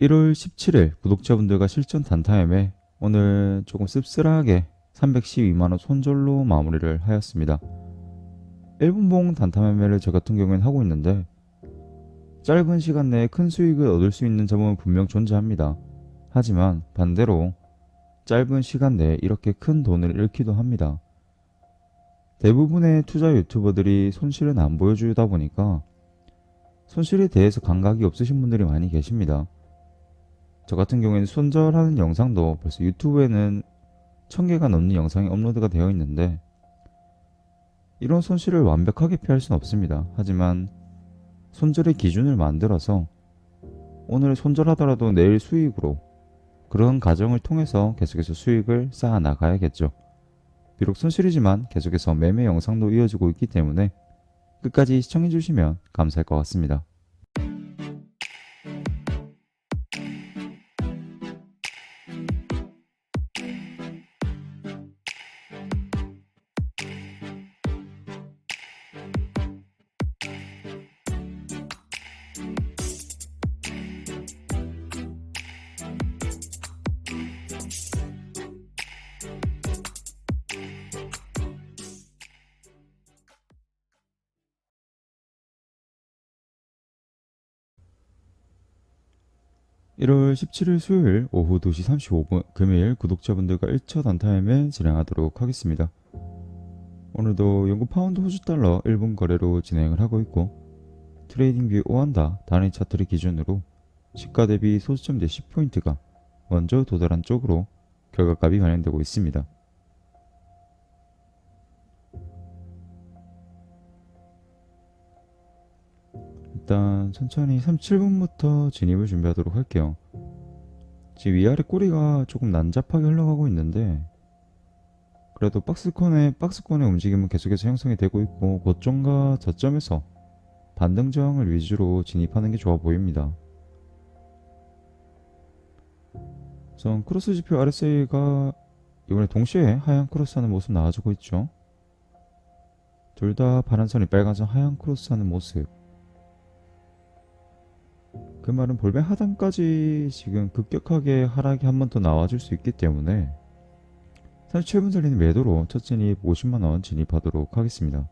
1월 17일 구독자분들과 실전 단타임에 오늘 조금 씁쓸하게 312만원 손절로 마무리를 하였습니다. 1분봉 단타 매매를 저 같은 경우에는 하고 있는데 짧은 시간 내에 큰 수익을 얻을 수 있는 점은 분명 존재합니다. 하지만 반대로 짧은 시간 내에 이렇게 큰 돈을 잃기도 합니다. 대부분의 투자 유튜버들이 손실은 안 보여주다 보니까 손실에 대해서 감각이 없으신 분들이 많이 계십니다. 저 같은 경우에는 손절하는 영상도 벌써 유튜브에는 1000개가 넘는 영상이 업로드가 되어 있는데 이런 손실을 완벽하게 피할 수는 없습니다. 하지만 손절의 기준을 만들어서 오늘 손절하더라도 내일 수익으로 그런 과정을 통해서 계속해서 수익을 쌓아 나가야겠죠. 비록 손실이지만 계속해서 매매 영상도 이어지고 있기 때문에 끝까지 시청해 주시면 감사할 것 같습니다. 1월 17일 수요일 오후 2시 35분 금요일 구독자분들과 1차 단타임에 진행하도록 하겠습니다. 오늘도 영국 파운드 호주 달러 1분 거래로 진행을 하고 있고 트레이딩 뷰 오한다 단일 차트를 기준으로 시가 대비 소수점 대 10포인트가 먼저 도달한 쪽으로 결과값이 반영되고 있습니다. 일단 천천히 37분부터 진입을 준비하도록 할게요. 지금 위아래 꼬리가 조금 난잡하게 흘러가고 있는데 그래도 박스권의 박스권의 움직임은 계속해서 형성이 되고 있고 고점과 저점에서 반등 저항을 위주로 진입하는 게 좋아 보입니다. 우선 크로스 지표 RSA가 이번에 동시에 하얀 크로스하는 모습 나와주고 있죠. 둘 다 파란선이 빨간선 하얀 크로스하는 모습. 그 말은 볼배 하단까지 지금 급격하게 하락이 한 번 더 나와줄 수 있기 때문에 37분 살리는 매도로 첫 진입 50만원 진입하도록 하겠습니다.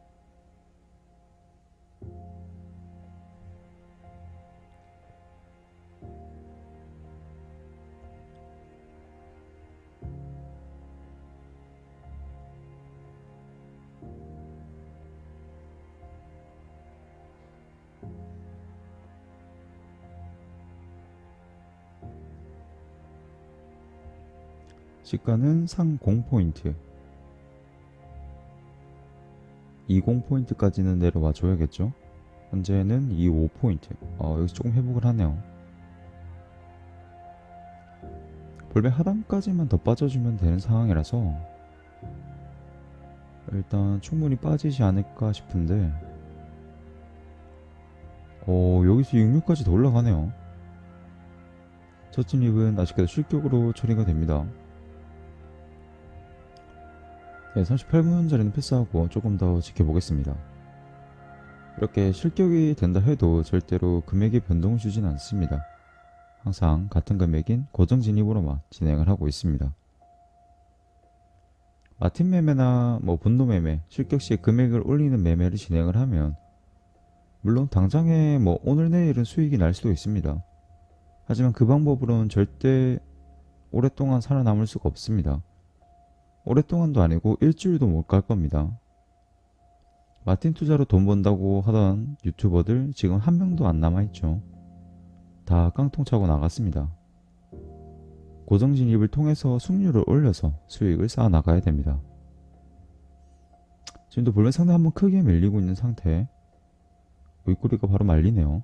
시가는 상 0포인트. 20 포인트까지는 내려와 줘야겠죠? 현재는 25 포인트. 어, 여기서 조금 회복을 하네요. 볼배 하단까지만 더 빠져주면 되는 상황이라서 일단 충분히 빠지지 않을까 싶은데 어 여기서 66까지 더 올라가네요. 첫 진입은 아직까지 실격으로 처리가 됩니다 네, 38분 전에는 패스하고 조금 더 지켜보겠습니다. 이렇게 실격이 된다 해도 절대로 금액의 변동을 주진 않습니다. 항상 같은 금액인 고정 진입으로만 진행을 하고 있습니다. 마틴 매매나 뭐 분노 매매, 실격 시에 금액을 올리는 매매를 진행을 하면 물론 당장에 뭐 오늘 내일은 수익이 날 수도 있습니다. 하지만 그 방법으로는 절대 오랫동안 살아남을 수가 없습니다. 오랫동안도 아니고 일주일도 못 갈 겁니다. 마틴 투자로 돈 번다고 하던 유튜버들 지금 한 명도 안 남아있죠. 다 깡통 차고 나갔습니다. 고정 진입을 통해서 승률을 올려서 수익을 쌓아 나가야 됩니다. 지금도 볼면 상대 한번 크게 밀리고 있는 상태. 윗꼬리가 바로 말리네요.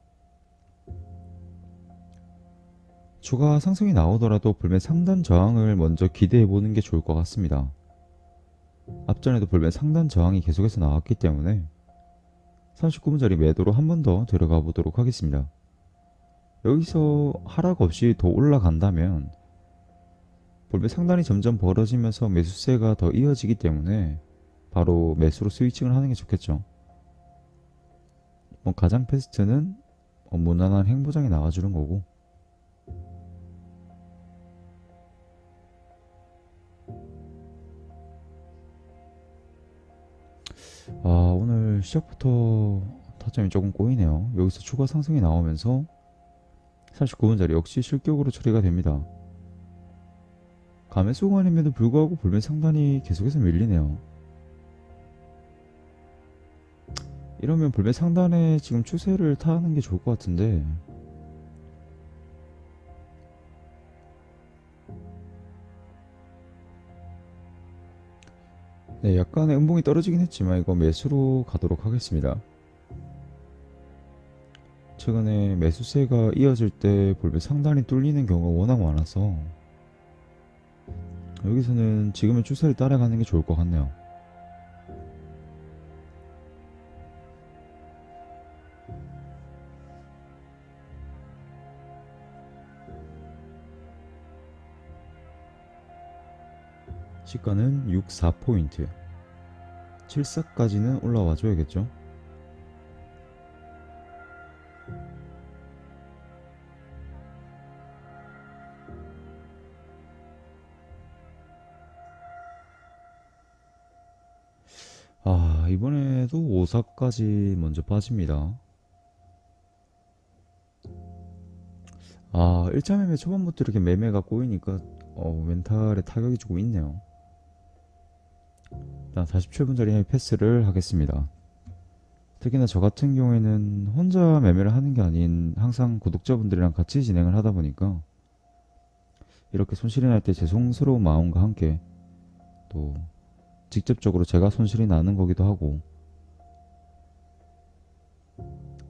추가 상승이 나오더라도 불매 상단 저항을 먼저 기대해 보는 게 좋을 것 같습니다. 앞전에도 불매 상단 저항이 계속해서 나왔기 때문에 39분짜리 매도로 한 번 더 들어가 보도록 하겠습니다. 여기서 하락 없이 더 올라간다면 볼배 상단이 점점 벌어지면서 매수세가 더 이어지기 때문에 바로 매수로 스위칭을 하는 게 좋겠죠. 뭐 가장 베스트는 뭐 무난한 행보장이 나와주는 거고 아, 오늘 시작부터 타점이 조금 꼬이네요. 여기서 추가 상승이 나오면서 49분짜리 역시 실격으로 처리가 됩니다. 감의 수관임에도 불구하고 볼멘 상단이 계속해서 밀리네요. 이러면 볼멘 상단에 지금 추세를 타는 게 좋을 것 같은데 네, 약간의 음봉이 떨어지긴 했지만 이거 매수로 가도록 하겠습니다. 최근에 매수세가 이어질 때 볼배 상단이 뚫리는 경우가 워낙 많아서 여기서는 지금의 추세를 따라가는 게 좋을 것 같네요. 시가는 64포인트. 74까지는 올라와 줘야겠죠? 아 이번에도 54까지 먼저 빠집니다. 아 1차 매매 초반부터 이렇게 매매가 꼬이니까 어, 멘탈에 타격이 조금 있네요 일단 47분짜리 패스를 하겠습니다. 특히나 저 같은 경우에는 혼자 매매를 하는 게 아닌 항상 구독자분들이랑 같이 진행을 하다 보니까 이렇게 손실이 날 때 죄송스러운 마음과 함께 또 직접적으로 제가 손실이 나는 거기도 하고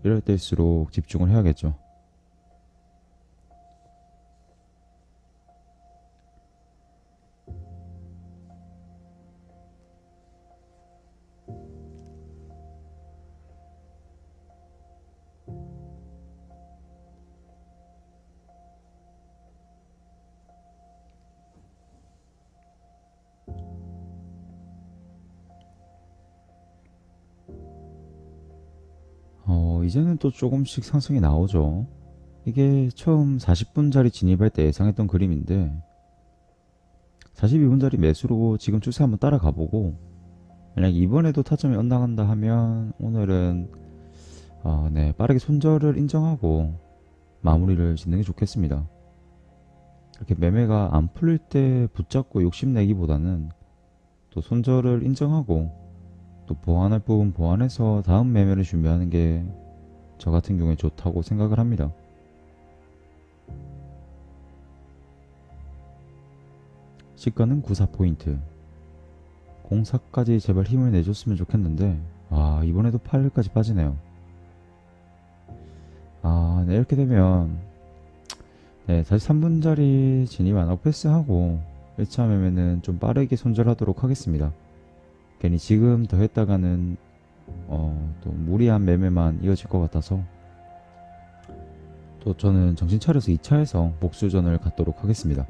이럴 때일수록 집중을 해야겠죠. 이제는 또 조금씩 상승이 나오죠. 이게 처음 40분짜리 진입할 때 예상했던 그림인데 42분짜리 매수로 지금 추세 한번 따라가 보고 만약 이번에도 타점이 엇나간다 하면 오늘은 아, 네, 빠르게 손절을 인정하고 마무리를 짓는 게 좋겠습니다. 이렇게 매매가 안 풀릴 때 붙잡고 욕심내기보다는 또 손절을 인정하고 또 보완할 부분 보완해서 다음 매매를 준비하는 게 저 같은 경우에 좋다고 생각을 합니다. 시가는 94포인트. 공사까지 제발 힘을 내줬으면 좋겠는데 아 이번에도 8일까지 빠지네요. 아 네, 이렇게 되면 네 다시 3분짜리 진입 안 하고 패스하고 1차 매매는 좀 빠르게 손절하도록 하겠습니다. 괜히 지금 더 했다가는 어, 또 무리한 매매만 이어질 것 같아서 또 저는 정신 차려서 2차에서 복수전을 갖도록 하겠습니다.